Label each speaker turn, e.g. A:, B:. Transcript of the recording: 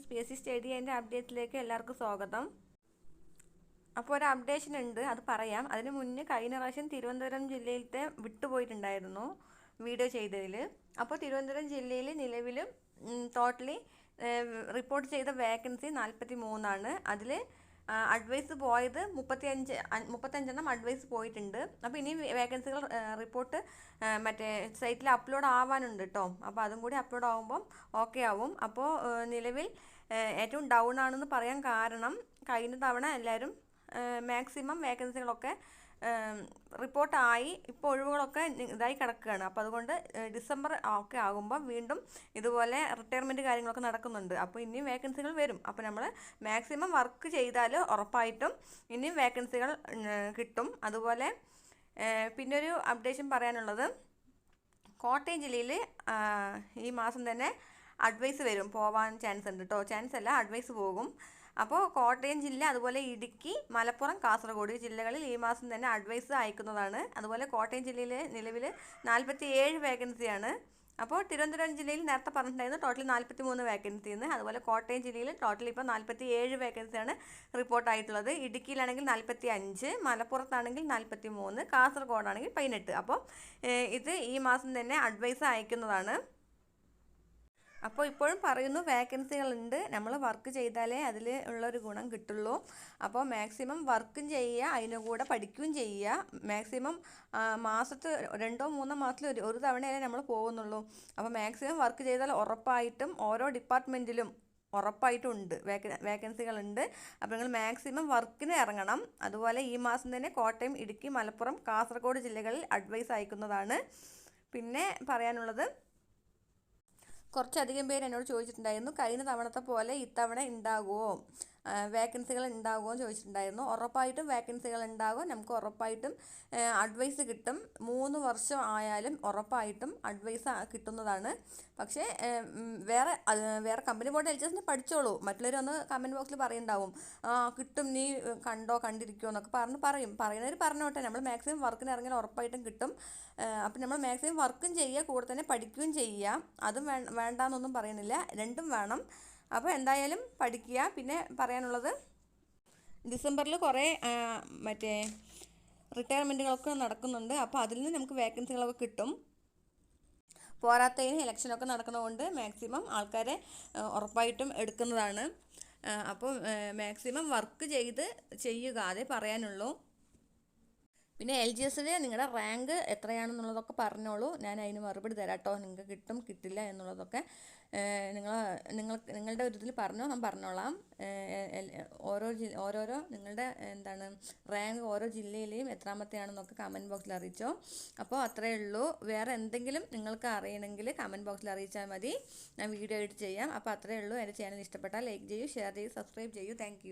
A: Friends P S C study അതിന്റെ അപ്ഡേറ്റിലേക്ക് എല്ലാവർക്കും സ്വാഗതം. അപ്പോൾ ഒരു അപ്ഡേഷൻ ഉണ്ട് അത് പറയാം. അതിന് മുന്നേ കഴിഞ്ഞ പ്രാവശ്യം തിരുവനന്തപുരം ജില്ലയിലത്തെ വിട്ടുപോയിട്ടുണ്ടായിരുന്നു വീഡിയോ ചെയ്തതിൽ. അപ്പോൾ തിരുവനന്തപുരം ജില്ലയിൽ നിലവിലും ടോട്ടലി റിപ്പോർട്ട് ചെയ്ത വേക്കൻസി നാൽപ്പത്തി മൂന്നാണ് അതിൽ അഡ്വൈസ് പോയത് മുപ്പത്തി അഞ്ച് മുപ്പത്തഞ്ചെണ്ണം അഡ്വൈസ് പോയിട്ടുണ്ട്. അപ്പോൾ ഇനി വേക്കൻസികൾ റിപ്പോർട്ട് മറ്റേ സൈറ്റിൽ അപ്ലോഡ് ആവാനുണ്ട് കേട്ടോ അപ്പോൾ അതും കൂടി അപ്ലോഡ് ആകുമ്പം ഓക്കെ ആവും. അപ്പോൾ നിലവിൽ ഏറ്റവും ഡൗൺ ആണെന്ന് പറയാൻ കാരണം കഴിഞ്ഞ തവണ എല്ലാവരും മാക്സിമം വേക്കൻസികളൊക്കെ റിപ്പോർട്ടായി ഇപ്പോൾ ഒഴിവുകളൊക്കെ ഇതായി കിടക്കുകയാണ്. അപ്പോൾ അതുകൊണ്ട് ഡിസംബർ ഒക്കെ ആകുമ്പോൾ വീണ്ടും ഇതുപോലെ റിട്ടയർമെന്റ് കാര്യങ്ങളൊക്കെ നടക്കുന്നുണ്ട്. അപ്പോൾ ഇനിയും വേക്കൻസികൾ വരും. അപ്പോൾ നമ്മൾ മാക്സിമം വർക്ക് ചെയ്താൽ ഉറപ്പായിട്ടും ഇനിയും വേക്കൻസികൾ കിട്ടും. അതുപോലെ പിന്നെ ഒരു അപ്ഡേഷൻ പറയാനുള്ളത്. കോട്ടയം ജില്ലയിൽ ഈ മാസം തന്നെ അഡ്വൈസ് വരും. പോവാൻ ചാൻസ് ഉണ്ട് കേട്ടോ ചാൻസ് അല്ല അഡ്വൈസ് പോകും. അപ്പോൾ കോട്ടയം ജില്ല അതുപോലെ ഇടുക്കി മലപ്പുറം കാസർഗോഡ് ജില്ലകളിൽ ഈ മാസം തന്നെ അഡ്വൈസ് അയക്കുന്നതാണ്. അതുപോലെ കോട്ടയം ജില്ലയിലെ നിലവിൽ നാൽപ്പത്തി ഏഴ് വേക്കൻസിയാണ് അപ്പോൾ തിരുവനന്തപുരം ജില്ലയിൽ നേരത്തെ പറഞ്ഞിട്ടുണ്ടായിരുന്നു ടോട്ടൽ നാൽപ്പത്തി മൂന്ന് വേക്കൻസിന്ന് അതുപോലെ കോട്ടയം ജില്ലയിൽ ടോട്ടൽ ഇപ്പോൾ നാൽപ്പത്തി ഏഴ് വേക്കൻസിയാണ് റിപ്പോർട്ടായിട്ടുള്ളത് ഇടുക്കിയിലാണെങ്കിൽ നാൽപ്പത്തി അഞ്ച് മലപ്പുറത്താണെങ്കിൽ നാൽപ്പത്തി മൂന്ന് കാസർഗോഡാണെങ്കിൽ പതിനെട്ട്. അപ്പോൾ ഇത് ഈ മാസം തന്നെ അഡ്വൈസ് അയക്കുന്നതാണ്. അപ്പോൾ ഇപ്പോഴും പറയുന്നു വേക്കൻസികളുണ്ട് നമ്മൾ വർക്ക് ചെയ്താലേ അതിൽ ഉള്ളൊരു ഗുണം കിട്ടുള്ളൂ. അപ്പോൾ മാക്സിമം വർക്കും ചെയ്യുക അതിനു കൂടെ പഠിക്കുകയും ചെയ്യുക. മാക്സിമം മാസത്ത് രണ്ടോ മൂന്നോ മാസത്തിൽ ഒരു ഒരു തവണയല്ലേ നമ്മൾ പോകുന്നുള്ളൂ. അപ്പോൾ മാക്സിമം വർക്ക് ചെയ്താൽ ഉറപ്പായിട്ടും ഓരോ ഡിപ്പാർട്ട്മെന്റിലും ഉറപ്പായിട്ടും ഉണ്ട് വേക്ക വേക്കൻസികളുണ്ട് അപ്പോൾ നിങ്ങൾ മാക്സിമം വർക്കിന് ഇറങ്ങണം. അതുപോലെ ഈ മാസം തന്നെ കോട്ടയം ഇടുക്കി മലപ്പുറം കാസർഗോഡ് ജില്ലകളിൽ അഡ്വൈസ് അയക്കുന്നതാണ്. പിന്നെ പറയാനുള്ളത് കുറച്ചധികം പേര് എന്നോട് ചോദിച്ചിട്ടുണ്ടായിരുന്നു കഴിഞ്ഞ തവണത്തെ പോലെ ഇത്തവണ ഉണ്ടാകുമോ വേക്കൻസികൾ ഉണ്ടാകുമോ എന്ന് ചോദിച്ചിട്ടുണ്ടായിരുന്നു. ഉറപ്പായിട്ടും വേക്കൻസികൾ ഉണ്ടാകും നമുക്ക് ഉറപ്പായിട്ടും അഡ്വൈസ് കിട്ടും. മൂന്ന് വർഷം ആയാലും ഉറപ്പായിട്ടും അഡ്വൈസ് കിട്ടുന്നതാണ്. പക്ഷേ വേറെ വേറെ കമ്പനി ബോർഡ് എൽ ജി എസിന് പഠിച്ചോളൂ. മറ്റുള്ളവർ ഒന്ന് കമന്റ് ബോക്സിൽ പറയുണ്ടാവും. കിട്ടും നീ കണ്ടോ കണ്ടിരിക്കുമോ എന്നൊക്കെ പറഞ്ഞ് പറയും. പറയുന്നവർ പറഞ്ഞോട്ടെ നമ്മൾ മാക്സിമം വർക്കിന് ഇറങ്ങിയാൽ ഉറപ്പായിട്ടും കിട്ടും. അപ്പം നമ്മൾ മാക്സിമം വർക്കും ചെയ്യുക കൂടെ തന്നെ പഠിക്കുകയും ചെയ്യുക അതും വേണ്ടെന്നൊന്നും പറയുന്നില്ല. രണ്ടും വേണം. അപ്പോൾ എന്തായാലും പഠിക്കുക. പിന്നെ പറയാനുള്ളത് ഡിസംബറിൽ കുറേ മറ്റേ റിട്ടയർമെന്റുകളൊക്കെ നടക്കുന്നുണ്ട്. അപ്പോൾ അതിൽ നിന്ന് നമുക്ക് വേക്കൻസികളൊക്കെ കിട്ടും. പോരാത്തതിന് ഇലക്ഷനൊക്കെ നടക്കുന്നതുകൊണ്ട് മാക്സിമം ആൾക്കാരെ ഉറപ്പായിട്ടും എടുക്കുന്നതാണ്. അപ്പോൾ മാക്സിമം വർക്ക് ചെയ്ത് ചെയ്യുക അതേ പറയാനുള്ളൂ. പിന്നെ എൽ ജി എസിൽ നിങ്ങളുടെ റാങ്ക് എത്രയാണെന്നുള്ളതൊക്കെ പറഞ്ഞോളൂ. ഞാൻ അതിന് മറുപടി തരാം കേട്ടോ നിങ്ങൾക്ക് കിട്ടും കിട്ടില്ല എന്നുള്ളതൊക്കെ. നിങ്ങൾ നിങ്ങൾ നിങ്ങളുടെ ഒരു ഇതിൽ പറഞ്ഞോ ഞാൻ പറഞ്ഞോളാം. ഓരോ ജി ഓരോരോ നിങ്ങളുടെ എന്താണ് റാങ്ക് ഓരോ ജില്ലയിലെയും എത്രാമത്തെയാണെന്നൊക്കെ കമന്റ് ബോക്സിൽ അറിയിച്ചോ. അപ്പോൾ അത്രയേ ഉള്ളൂ. വേറെ എന്തെങ്കിലും നിങ്ങൾക്ക് അറിയണമെങ്കിൽ കമന്റ് ബോക്സിൽ അറിയിച്ചാൽ മതി. ഞാൻ വീഡിയോ എഡിറ്റ് ചെയ്യാം. അപ്പോൾ അത്രയേ ഉള്ളൂ. എന്റെ ചാനൽ ഇഷ്ടപ്പെട്ടാൽ ലൈക്ക് ചെയ്യൂ ഷെയർ ചെയ്യൂ സബ്സ്ക്രൈബ് ചെയ്യൂ. താങ്ക്